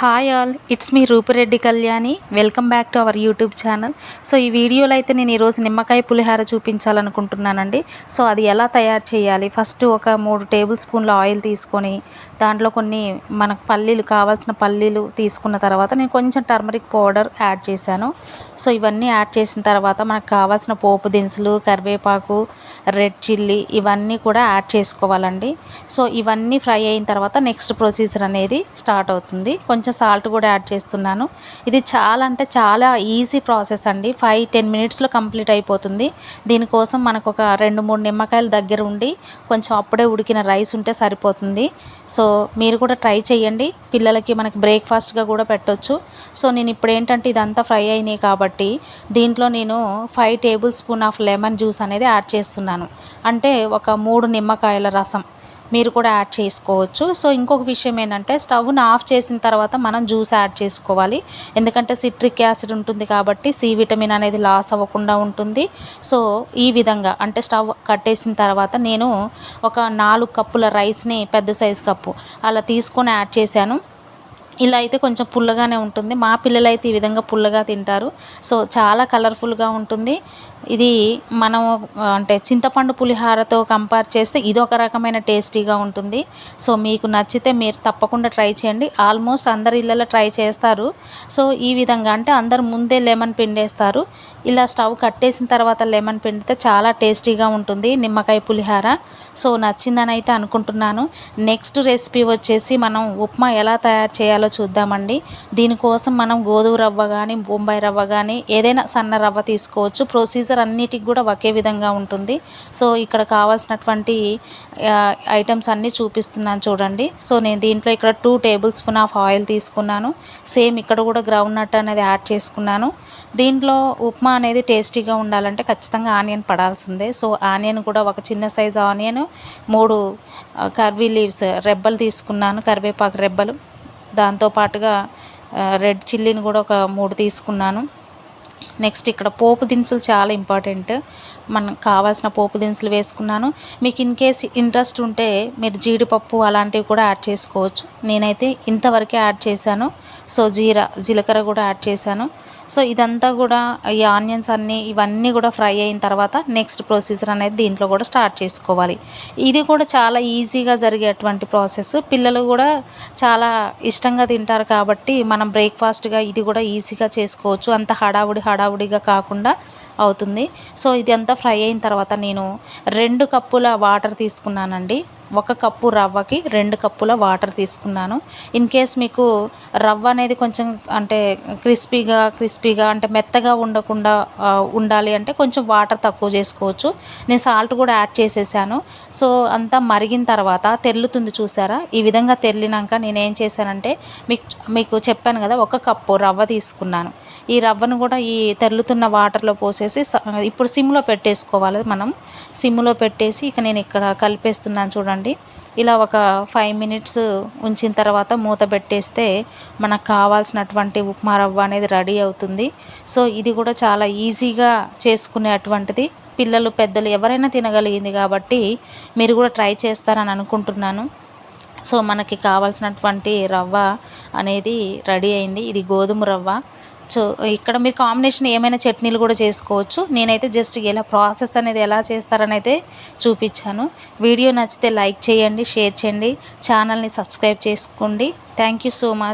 Hi all it's me Rupureddy Kalyani welcome back to our YouTube channel so ఈ వీడియోలో అయితే నేను ఈరోజు నిమ్మకాయ పులిహార చూపించాలనుకుంటున్నానండి. సో అది ఎలా తయారు చేయాలి? ఫస్ట్ ఒక మూడు టేబుల్ స్పూన్ల ఆయిల్ తీసుకొని దాంట్లో కొన్ని మనకు పల్లీలు కావాల్సిన పల్లీలు తీసుకున్న తర్వాత నేను కొంచెం టర్మరిక్ పౌడర్ యాడ్ చేశాను. సో ఇవన్నీ యాడ్ చేసిన తర్వాత మనకు కావాల్సిన పోపు దినుసులు కరివేపాకు రెడ్ చిల్లీ ఇవన్నీ కూడా యాడ్ చేసుకోవాలండి. సో ఇవన్నీ ఫ్రై అయిన తర్వాత నెక్స్ట్ ప్రొసీజర్ అనేది స్టార్ట్ అవుతుంది. కొంచెం సాల్ట్ కూడా యాడ్ చేస్తున్నాను. ఇది చాలా అంటే చాలా ఈజీ ప్రాసెస్ అండి. ఫైవ్ టెన్ మినిట్స్లో కంప్లీట్ అయిపోతుంది. దీనికోసం మనకు ఒక రెండు మూడు నిమ్మకాయలు దగ్గర ఉండి కొంచెం అప్పుడే ఉడికిన రైస్ ఉంటే సరిపోతుంది. సో మీరు కూడా ట్రై చేయండి. పిల్లలకి మనకి బ్రేక్ఫాస్ట్గా కూడా పెట్టొచ్చు. సో నేను ఇప్పుడు ఏంటంటే ఇదంతా ఫ్రై అయినాయి కాబట్టి కాబట్టి దీంట్లో నేను five tablespoon of lemon juice అనేది యాడ్ చేస్తున్నాను. అంటే ఒక మూడు నిమ్మకాయల రసం మీరు కూడా యాడ్ చేసుకోవచ్చు. సో ఇంకొక విషయం ఏంటంటే స్టవ్ను ఆఫ్ చేసిన తర్వాత మనం జ్యూస్ యాడ్ చేసుకోవాలి. ఎందుకంటే సిట్రిక్ యాసిడ్ ఉంటుంది కాబట్టి సి విటమిన్ అనేది లాస్ అవ్వకుండా ఉంటుంది. సో ఈ విధంగా అంటే స్టవ్ కట్టేసిన తర్వాత నేను ఒక నాలుగు కప్పుల రైస్ని పెద్ద సైజు కప్పు అలా తీసుకొని యాడ్ చేశాను. ఇలా అయితే కొంచెం పుల్లగానే ఉంటుంది. మా పిల్లలు అయితే ఈ విధంగా పుల్లగా తింటారు. సో చాలా కలర్ఫుల్గా ఉంటుంది. ఇది మనం అంటే చింతపండు పులిహారతో కంపేర్ చేస్తే ఇది ఒక రకమైన టేస్టీగా ఉంటుంది. సో మీకు నచ్చితే మీరు తప్పకుండా ట్రై చేయండి. ఆల్మోస్ట్ అందరి ఇళ్ళలో ట్రై చేస్తారు. సో ఈ విధంగా అంటే అందరు ముందే లెమన్ పిండేస్తారు. ఇలా స్టవ్ కట్టేసిన తర్వాత లెమన్ పిండితే చాలా టేస్టీగా ఉంటుంది నిమ్మకాయ పులిహార. సో నచ్చిందని అయితే అనుకుంటున్నాను. నెక్స్ట్ రెసిపీ వచ్చేసి మనం ఉప్మా ఎలా తయారు చేయాలో చూద్దామండి. దీనికోసం మనం గోధుమ రవ్వ కానీ బొంబాయి రవ్వ కానీ ఏదైనా సన్న రవ్వ తీసుకోవచ్చు. ప్రొసీజర్ అన్నిటికి కూడా ఒకే విధంగా ఉంటుంది. సో ఇక్కడ కావాల్సినటువంటి ఐటమ్స్ అన్నీ చూపిస్తున్నాను చూడండి. సో నేను దీంట్లో ఇక్కడ two tablespoon of oil తీసుకున్నాను. సేమ్ ఇక్కడ కూడా గ్రౌండ్ నట్ అనేది యాడ్ చేసుకున్నాను. దీంట్లో ఉప్మా అనేది టేస్టీగా ఉండాలంటే ఖచ్చితంగా ఆనియన్ పడాల్సిందే. సో ఆనియన్ కూడా ఒక చిన్న సైజు ఆనియన్ మూడు కర్వీ లీవ్స్ రెబ్బలు తీసుకున్నాను కరివేపాకు రెబ్బలు. దాంతోపాటుగా రెడ్ చిల్లీని కూడా ఒక మూడు తీసుకున్నాను. నెక్స్ట్ ఇక్కడ పోపు దినుసులు చాలా ఇంపార్టెంట్ మనకు కావాల్సిన పోపు దినుసులు వేసుకున్నాను. మీకు ఇన్ కేస్ ఇంట్రెస్ట్ ఉంటే మీరు జీడిపప్పు అలాంటివి కూడా యాడ్ చేసుకోవచ్చు. నేనైతే ఇంతవరకే యాడ్ చేశాను. సో జీరా జీలకర్ర కూడా యాడ్ చేశాను. సో ఇదంతా కూడా ఈ ఆనియన్స్ అన్నీ ఇవన్నీ కూడా ఫ్రై అయిన తర్వాత నెక్స్ట్ ప్రొసీజర్ అనేది దీంట్లో కూడా స్టార్ట్ చేసుకోవాలి. ఇది కూడా చాలా ఈజీగా జరిగేటువంటి ప్రాసెస్ పిల్లలు కూడా చాలా ఇష్టంగా తింటారు కాబట్టి మనం బ్రేక్ఫాస్ట్గా ఇది కూడా ఈజీగా చేసుకోవచ్చు. అంత హడావుడి హడావుడిగా కాకుండా అవుతుంది. సో ఇది అంతా ఫ్రై అయిన తర్వాత నేను రెండు కప్పుల వాటర్ తీసుకున్నానండి. ఒక కప్పు రవ్వకి రెండు కప్పుల వాటర్ తీసుకున్నాను. ఇన్ కేస్ మీకు రవ్వ అనేది కొంచెం అంటే క్రిస్పీగా క్రిస్పీగా అంటే మెత్తగా ఉండకుండా ఉండాలి అంటే కొంచెం వాటర్ తక్కువ చేసుకోవచ్చు. నేను సాల్ట్ కూడా యాడ్ చేసేసాను. సో అంతా మరిగిన తర్వాత తెల్లుతుంది చూసారా? ఈ విధంగా తెల్లినాక నేను ఏం చేశానంటే మీకు మీకు చెప్పాను కదా ఒక కప్పు రవ్వ తీసుకున్నాను. ఈ రవ్వను కూడా ఈ తెల్లుతున్న వాటర్లో పోసేసి ఇప్పుడు సిమ్లో పెట్టేసుకోవాలి మనం. సిమ్లో పెట్టేసి ఇక నేను ఇక్కడ కలిపేస్తున్నాను చూడండి. అండి ఇలా ఒక ఫైవ్ మినిట్స్ ఉంచిన తర్వాత మూత పెట్టేస్తే మనకు కావాల్సినటువంటి ఉప్మా రవ్వ అనేది రెడీ అవుతుంది. సో ఇది కూడా చాలా ఈజీగా చేసుకునేటువంటిది పిల్లలు పెద్దలు ఎవరైనా తినగలిగింది కాబట్టి మీరు కూడా ట్రై చేస్తారని అనుకుంటున్నాను. సో మనకి కావాల్సినటువంటి రవ్వ అనేది రెడీ అయింది. ఇది గోధుమ రవ్వ. సో ఇక్కడ మీరు కాంబినేషన్ ఏమైనా చట్నీలు కూడా చేసుకోవచ్చు. నేనైతే జస్ట్ ఎలా ప్రాసెస్ అనేది ఎలా చేస్తారని అయితే చూపించాను. వీడియో నచ్చితే లైక్ చేయండి షేర్ చేయండి. ఛానల్ని సబ్స్క్రైబ్ చేసుకోండి. Thank you so much